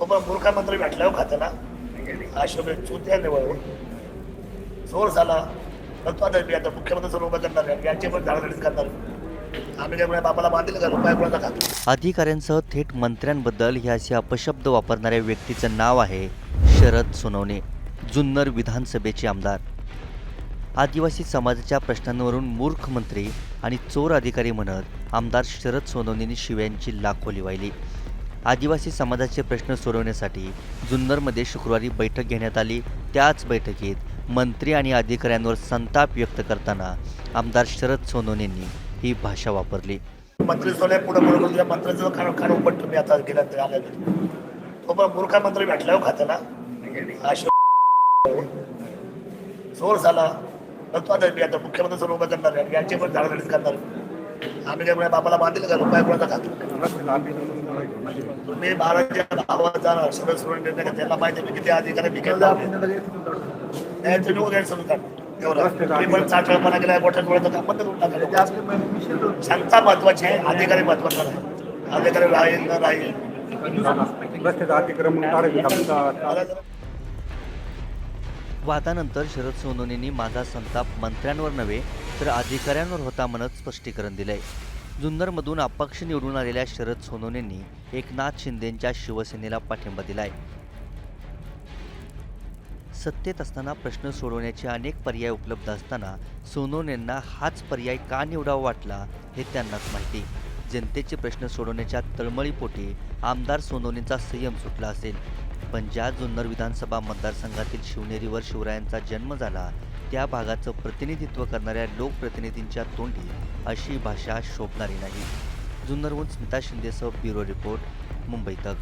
तो पण मूर्खामंत्री भेटल्यावर हो खातं ना अशोक चुत्या निवड जोर झाला. तर तो आता मी आता मुख्यमंत्री उभं करणार आहे. यांचे पण झाडाझडीत करणार आम्ही काय बाबाला बांधील का? रुपया कोणाचा खातो अधिकाऱ्यांसह थेट मंत्र्यांबद्दल हे असे अपशब्द वापरणाऱ्या व्यक्तीचं नाव आहे शरद सोनवणे जुन्नर विधानसभेचे आमदार. आदिवासी समाजाच्या प्रश्नांवरून मूर्ख मंत्री आणि चोर अधिकारी म्हणत आमदार शरद सोनवणेंनी शिव्यांची लाखोली वाहिली. आदिवासी समाजाचे प्रश्न सोडवण्यासाठी जुन्नरमध्ये शुक्रवारी बैठक घेण्यात आली. त्याच बैठकीत मंत्री आणि अधिकाऱ्यांवर संताप व्यक्त करताना आमदार शरद सोनवणेंनी ही भाषा वापरली. मंत्री सोने पुढे बरोबर तुझ्या मंत्र्याचं खाणं खाणं उपट तुम्ही आता गेल्या ते आल्या तो पण मूर्खा मंत्री भेटला ना? जोर झाला. तो आता मी आता मुख्यमंत्री सर्व करणार यांचे पण झाडाझडीत करणार आम्ही काय बाबाला बांधील का? रुपया कोणाचा खातो? तुम्ही महाराजांच्या भावात जाणार सगळं सोडून देत नाही का? माहिती आहे मी किती गैरसमज काढ एवढं तुम्ही केला मोठ्या डोळ्याचं महत्वाची आहे. अधिकारी महत्त्वाचा नाही अधिकारी राहील न राहील. वादानंतर शरद सोनवणेंनी माझा संताप मंत्र्यांवर नव्हे तर अधिकाऱ्यांवर होता म्हणत स्पष्टीकरण दिलंय. जुन्नरमधून अपक्ष निवडून आलेल्या शरद सोनवणेंनी एकनाथ शिंदेंच्या शिवसेनेला पाठिंबा दिलाय. सत्तेत असताना प्रश्न सोडवण्याचे अनेक पर्याय उपलब्ध असताना सोनवणेंना हाच पर्याय का निवडावा वाटला हे त्यांनाच माहिती. जनतेचे प्रश्न सोडवण्याच्या तळमळीपोटी आमदार सोनवणेंचा संयम सुटला असेल. पण ज्या जुन्नर विधानसभा मतदारसंघातील शिवनेरीवर शिवरायांचा जन्म झाला त्या भागाचं प्रतिनिधित्व करणाऱ्या लोकप्रतिनिधींच्या तोंडी अशी भाषा शोभणारी नाही. जुन्नरहून स्मिता शिंदेसह ब्युरो रिपोर्ट मुंबई तक.